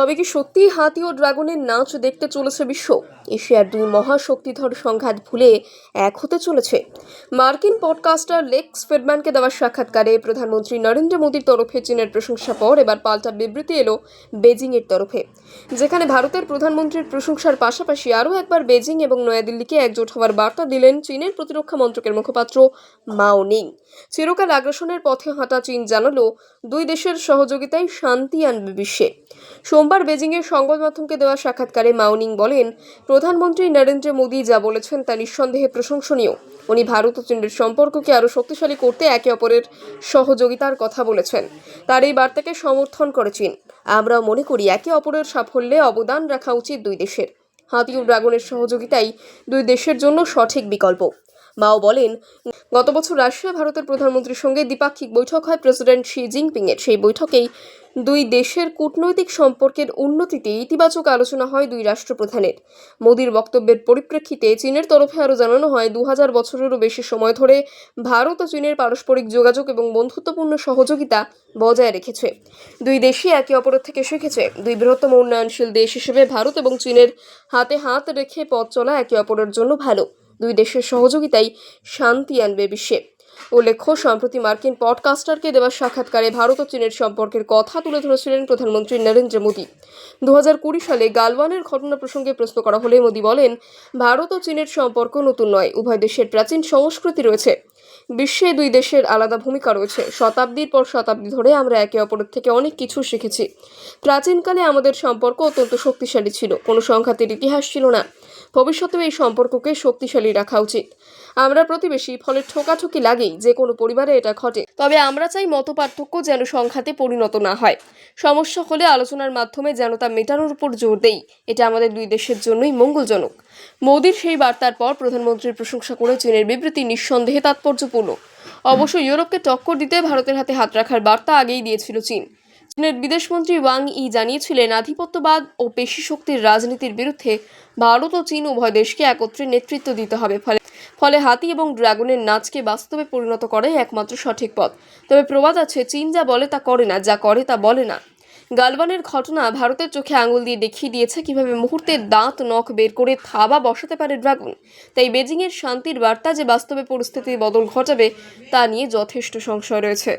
তবে কি সত্যি হাতি ও ড্রাগনের নাচ দেখতে চলেছে বিশ্ব? এশিয়ার দুই মহাশক্তিধর সংঘাত ভুলে এক হতে চলেছে। মার্কিন পডকাস্টার লেক্স ফেডম্যানকে দেওয়া সাক্ষাৎকারে প্রধানমন্ত্রী নরেন্দ্র মোদীর তরফে চীনের প্রশংসা পর এবার পাল্টা বিবৃতি এলো বেজিংয়ের তরফে। যেখানে ভারতের প্রধানমন্ত্রীর প্রশংসার পাশাপাশি আরও একবার বেজিং এবং নয়াদিল্লিকে একজোট হওয়ার বার্তা দিলেন চীনের প্রতিরক্ষা মন্ত্রকের মুখপাত্র মাও নিং। চিরকাল আগ্রাসনের পথে হাঁটা চীন জানালো, দুই দেশের সহযোগিতায় শান্তি আনবে বিশ্বে। সোমবার বেজিংয়ের সংবাদ মাধ্যমকে দেওয়া সাক্ষাৎকারে মাউনিং বলেন, প্রধানমন্ত্রী নরেন্দ্র মোদী যা বলেছেন তা নিঃসন্দেহে প্রশংসনীয়। উনি ভারত ও চীনের সম্পর্ককে আরও শক্তিশালী করতে একে অপরের সহযোগিতার কথা বলেছেন। তার এই বার্তাকে সমর্থন করে চীন। আমরা মনে করি একে অপরের সাফল্যে অবদান রাখা উচিত দুই দেশের। হাতি ও ড্রাগনের সহযোগিতাই দুই দেশের জন্য সঠিক বিকল্প। মাও বলেন, গত বছর রাশিয়া ভারতের প্রধানমন্ত্রীর সঙ্গে দ্বিপাক্ষিক বৈঠক হয় প্রেসিডেন্ট শি জিনপিং এর সেই বৈঠকেই দুই দেশের কূটনৈতিক সম্পর্কের উন্নতিতে ইতিবাচক আলোচনা হয় দুই রাষ্ট্রপ্রধানের। মোদীর বক্তব্যের পরিপ্রেক্ষিতে চীনের তরফে আরও জানানো হয় দু হাজার বছরেরও বেশি সময় ধরে ভারত ও চীনের পারস্পরিক যোগাযোগ এবং বন্ধুত্বপূর্ণ সহযোগিতা বজায় রেখেছে। দুই দেশই একে অপরের থেকে শিখেছে। দুই বৃহত্তম উন্নয়নশীল দেশ হিসেবে ভারত এবং চীনের হাতে হাত রেখে পথ চলা একে অপরের জন্য ভালো। দুই দেশের সহযোগিতাই শান্তি আনবে বিশ্বে। উল্লেখ্য, সম্প্রতি মার্কিন পডকাস্টারকে দেওয়া সাক্ষাৎকারে ভারত ও চীনের সম্পর্কের কথা তুলে ধরেছিলেন প্রধানমন্ত্রী নরেন্দ্র মোদী। দু কুড়ি সালে গালওয়ানের ঘটনা প্রসঙ্গে প্রশ্ন করা হলে মোদী বলেন, ভারত ও চীনের সম্পর্ক নতুন নয়, উভয় দেশের প্রাচীন সংস্কৃতি রয়েছে। বিশ্বে দুই দেশের আলাদা ভূমিকা রয়েছে। শতাব্দীর পর শতাব্দী ধরে আমরা একে অপরের থেকে অনেক কিছু শিখেছি। প্রাচীনকালে আমাদের সম্পর্ক অত্যন্ত শক্তিশালী ছিল, কোনো সংঘাতের ইতিহাস ছিল না। ভবিষ্যতেও এই সম্পর্ককে শক্তিশালী রাখা উচিত। আমরা প্রতিবেশী, ফলে ঠোকাঠুকি লাগেই, যে কোনো পরিবারে এটা ঘটে। তবে আমরা চাই মত পার্থক্য যেন সংঘাতে পরিণত না হয়। সমস্যা হলে আলোচনার মাধ্যমে যেন তা মেটানোর উপর জোর দেই। এটা আমাদের দুই দেশের জন্যই মঙ্গলজনক। মোদির সেই বার্তার পর প্রধানমন্ত্রীর প্রশংসা করে চীনের বিবৃতি নিঃসন্দেহে তাৎপর্যপূর্ণ। অবশ্য ইউরোপকে টক্কর দিতে ভারতের হাতে হাত রাখার বার্তা আগেই দিয়েছিল চীন। চীনের বিদেশমন্ত্রী ওয়াং ই জানিয়েছিলেন, আধিপত্যবাদ ও পেশি শক্তির রাজনীতির বিরুদ্ধে ভারত ও চীন উভয় দেশকে একত্রে নেতৃত্ব দিতে হবে। ফলে ফলে হাতি এবং ড্রাগনের নাচকে বাস্তবে পরিণত করাই একমাত্র সঠিক পথ। তবে প্রবাদ আছে, চীন যা বলে তা করে না, যা করে তা বলে না। গালবানের ঘটনা ভারতের চোখে আঙুল দিয়ে দেখিয়ে দিয়েছে কীভাবে মুহূর্তে দাঁত, নখ বের করে থাবা বসাতে পারে ড্রাগন। তাই বেজিংয়ের শান্তির বার্তা যে বাস্তবে পরিস্থিতির বদল ঘটাবে তা নিয়ে যথেষ্ট সংশয় রয়েছে।